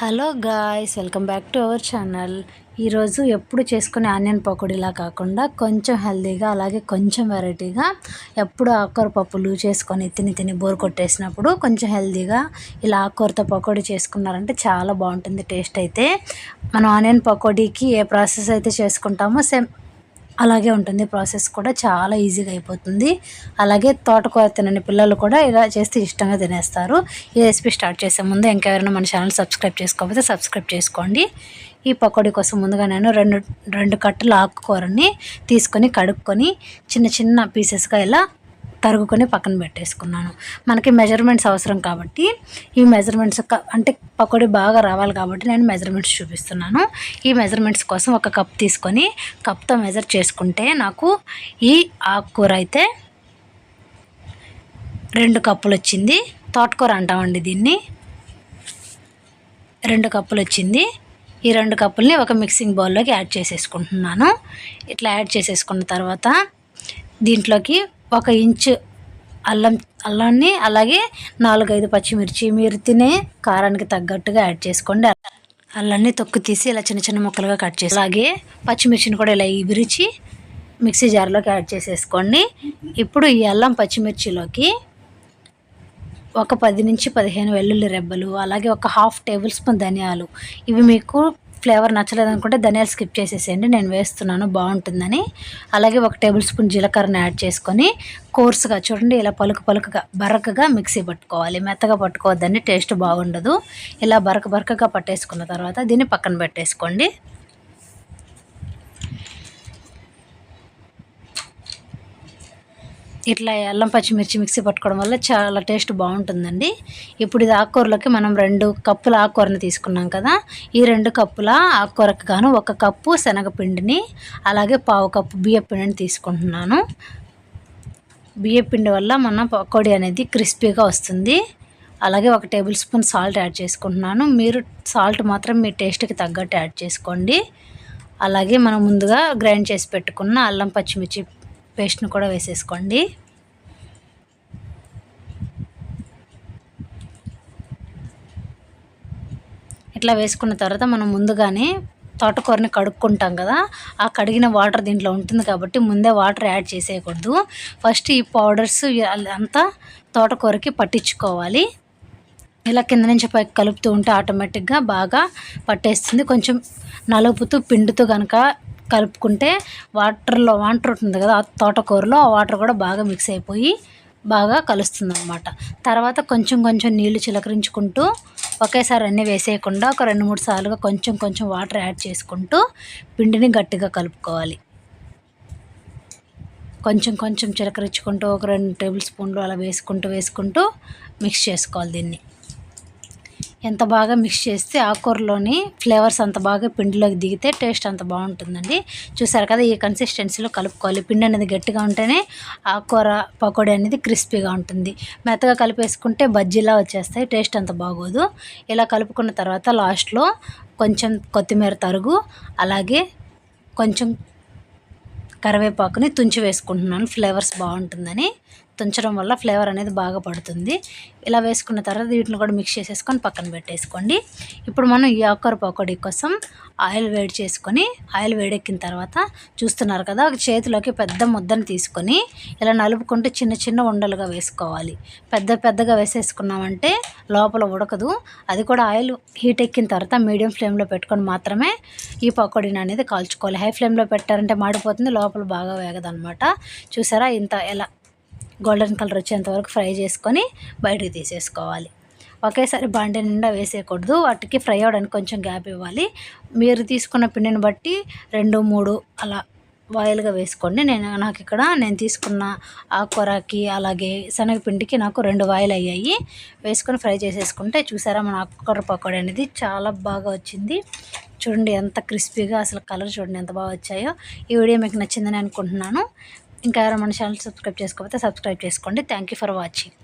Hello guys welcome back to our channel. ఈరోజు ఎప్పుడు చేసుకునే ఆనియన్ పకోడీలా కాకుండా కొంచెం హెల్దీగా అలాగే కొంచెం వెరైటీగా ఎప్పుడు ఆకుకూర పప్పులు చేసుకొని తిని తిని బోర్ కొట్టేసినప్పుడు కొంచెం హెల్దీగా ఇలా ఆకుకూరతో పకోడీ చేసుకున్నారంటే చాలా బాగుంటుంది టేస్ట్ అయితే. మనం ఆనియన్ పకోడీకి ఏ ప్రాసెస్ అయితే చేసుకుంటామో సేమ్ అలాగే ఉంటుంది. ప్రాసెస్ కూడా చాలా ఈజీగా అయిపోతుంది. అలాగే తోటకూర తినని పిల్లలు కూడా ఇలా చేస్తే ఇష్టంగా తినేస్తారు. ఈ రెసిపీ స్టార్ట్ చేసే ముందు ఇంకెవరైనా మన ఛానల్ సబ్స్క్రైబ్ చేసుకోకపోతే సబ్స్క్రైబ్ చేసుకోండి. ఈ పకోడీ కోసం ముందుగా నేను రెండు రెండు కట్టలు ఆకుకూరని తీసుకొని కడుక్కొని చిన్న చిన్న పీసెస్గా ఇలా తరుగుకొని పక్కన పెట్టేసుకున్నాను. మనకి మెజర్మెంట్స్ అవసరం కాబట్టి ఈ మెజర్మెంట్స్ అంటే పకోడీ బాగా రావాలి కాబట్టి నేను మెజర్మెంట్స్ చూపిస్తున్నాను. ఈ మెజర్మెంట్స్ కోసం ఒక కప్ తీసుకొని కప్తో మెజర్ చేసుకుంటే నాకు ఈ ఆకుకూర అయితే రెండు కప్పులు వచ్చింది. తోటకూర అంటామండి దీన్ని. రెండు కప్పులు వచ్చింది. ఈ రెండు కప్పుల్ని ఒక మిక్సింగ్ బౌల్లోకి యాడ్ చేసేసుకుంటున్నాను. ఇట్లా యాడ్ చేసేసుకున్న తర్వాత దీంట్లోకి ఒక ఇంచు అల్లం అల్లాన్ని అలాగే నాలుగైదు పచ్చిమిర్చి మీరు తినే కారానికి తగ్గట్టుగా యాడ్ చేసుకోండి. అల్లాన్ని తొక్కు తీసి ఇలా చిన్న చిన్న ముక్కలుగా కట్ చేసి అలాగే పచ్చిమిర్చిని కూడా ఇలా ఇవిరిచి మిక్సీ జార్లోకి యాడ్ చేసేసుకోండి. ఇప్పుడు ఈ అల్లం పచ్చిమిర్చిలోకి ఒక పది నుంచి పదిహేను వెల్లుల్లి రెబ్బలు అలాగే ఒక హాఫ్ టేబుల్ స్పూన్ ధనియాలు. ఇవి మీకు ఫ్లేవర్ నచ్చలేదు అనుకుంటే ధనియాలు స్కిప్ చేసేసేయండి నేను వేస్తున్నాను బాగుంటుందని. అలాగే ఒక టేబుల్ స్పూన్ జీలకర్రని యాడ్ చేసుకొని కోర్సుగా చూడండి ఇలా పలుకు పలుకుగా బరకగా మిక్సీ పట్టుకోవాలి. మెత్తగా పట్టుకోవద్దని టేస్ట్ బాగుండదు. ఇలా బరక బరకగా పట్టేసుకున్న తర్వాత దీన్ని పక్కన పెట్టేసుకోండి. ఇట్లా అల్లం పచ్చిమిర్చి మిక్సీ పట్టుకోవడం వల్ల చాలా టేస్ట్ బాగుంటుందండి. ఇప్పుడు ఇది ఆకుకూరలోకి మనం రెండు కప్పుల ఆకుకూరని తీసుకున్నాం కదా. ఈ రెండు కప్పుల ఆకుకూరకు గాను ఒక కప్పు శనగపిండిని అలాగే పావు కప్పు బియ్యపిండిని తీసుకుంటున్నాను. బియ్యపిండి వల్ల మన పకోడీ అనేది క్రిస్పీగా వస్తుంది. అలాగే ఒక టేబుల్ స్పూన్ సాల్ట్ యాడ్ చేసుకుంటున్నాను. మీరు సాల్ట్ మాత్రం మీ టేస్ట్కి తగ్గట్టు యాడ్ చేసుకోండి. అలాగే మనం ముందుగా గ్రైండ్ చేసి పెట్టుకున్న అల్లం పచ్చిమిర్చి పేస్ట్ను కూడా వేసేసుకోండి. ఇట్లా వేసుకున్న తర్వాత మనం ముందుగానే తోటకూరని కడుక్కుంటాం కదా ఆ కడిగిన వాటర్ దీంట్లో ఉంటుంది కాబట్టి ముందే వాటర్ యాడ్ చేసేయకూడదు. ఫస్ట్ ఈ పౌడర్స్ అంతా తోటకూరకి పట్టించుకోవాలి. ఇలా కింద నుంచి పైకి కలుపుతూ ఉంటే ఆటోమేటిక్గా బాగా పట్టేస్తుంది. కొంచెం నలుపుతూ పిండుతూ కనుక కలుపుకుంటే వాటర్లో వాటర్ ఉంటుంది కదా ఆ తోటకూరలో ఆ వాటర్ కూడా బాగా మిక్స్ అయిపోయి బాగా కలుస్తుంది అనమాట తర్వాత కొంచెం కొంచెం నీళ్ళు చిలకరించుకుంటూ ఒకేసారి అన్నీ వేసేయకుండా ఒక రెండు మూడు సార్లుగా కొంచెం కొంచెం వాటర్ యాడ్ చేసుకుంటూ పిండిని గట్టిగా కలుపుకోవాలి. కొంచెం కొంచెం చిలకరించుకుంటూ ఒక రెండు టేబుల్ స్పూన్లు అలా వేసుకుంటూ వేసుకుంటూ మిక్స్ చేసుకోవాలి దీన్ని. ఎంత బాగా మిక్స్ చేస్తే ఆకుకూరలోని ఫ్లేవర్స్ అంత బాగా పిండిలోకి దిగితే టేస్ట్ అంత బాగుంటుందండి. చూసారు కదా ఈ కన్సిస్టెన్సీలో కలుపుకోవాలి. పిండి అనేది గట్టిగా ఉంటేనే ఆకుకూర పకోడీ అనేది క్రిస్పీగా ఉంటుంది. మెత్తగా కలిపేసుకుంటే బజ్జీలా వచ్చేస్తాయి. టేస్ట్ అంత బాగోదు. ఇలా కలుపుకున్న తర్వాత లాస్ట్లో కొంచెం కొత్తిమీర తరుగు అలాగే కొంచెం కరివేపాకుని తుంచి వేసుకుంటున్నాను. ఫ్లేవర్స్ బాగుంటుందని తుంచడం వల్ల ఫ్లేవర్ అనేది బాగా పడుతుంది. ఇలా వేసుకున్న తర్వాత వీటిని కూడా మిక్స్ చేసేసుకొని పక్కన పెట్టేసుకోండి. ఇప్పుడు మనం ఈ ఆకుకూర పకోడీ కోసం ఆయిల్ వేడి చేసుకొని ఆయిల్ వేడెక్కిన తర్వాత చూస్తున్నారు కదా చేతిలోకి పెద్ద ముద్దను తీసుకొని ఇలా నలుపుకుంటూ చిన్న చిన్న ఉండలుగా వేసుకోవాలి. పెద్ద పెద్దగా వేసేసుకున్నామంటే లోపల ఉడకదు. అది కూడా ఆయిల్ హీట్ ఎక్కిన తర్వాత మీడియం ఫ్లేమ్లో పెట్టుకొని మాత్రమే ఈ పకోడీని అనేది కాల్చుకోవాలి. హై ఫ్లేమ్లో పెట్టారంటే మాడిపోతుంది లోపల బాగా వేగదనమాట చూసారా ఇంత ఎలా గోల్డెన్ కలర్ వచ్చేంతవరకు ఫ్రై చేసుకొని బయటకు తీసేసుకోవాలి. ఒకేసారి బాండీ నిండా వేసేయకూడదు. వాటికి ఫ్రై అవ్వడానికి కొంచెం గ్యాప్ ఇవ్వాలి. మీరు తీసుకున్న పిండిని బట్టి రెండు మూడు అలా వాయిల్గా వేసుకోండి. నేను నాకు ఇక్కడ నేను తీసుకున్న ఆకుకూరకి అలాగే శనగపిండికి నాకు రెండు వాయిల్ అయ్యాయి. వేసుకొని ఫ్రై చేసేసుకుంటే చూసారా మన ఆకుకూర పకోడీ అనేది చాలా బాగా వచ్చింది. చూడండి ఎంత క్రిస్పీగా అసలు కలర్ చూడండి ఎంత బాగా వచ్చాయో. ఈ వీడియో మీకు నచ్చిందని అనుకుంటున్నాను. ఇంకా ఎవరైనా మన ఛానల్ సబ్స్క్రైబ్ చేసుకోకపోతే సబ్స్క్రైబ్ చేసుకోండి. Thank you for watching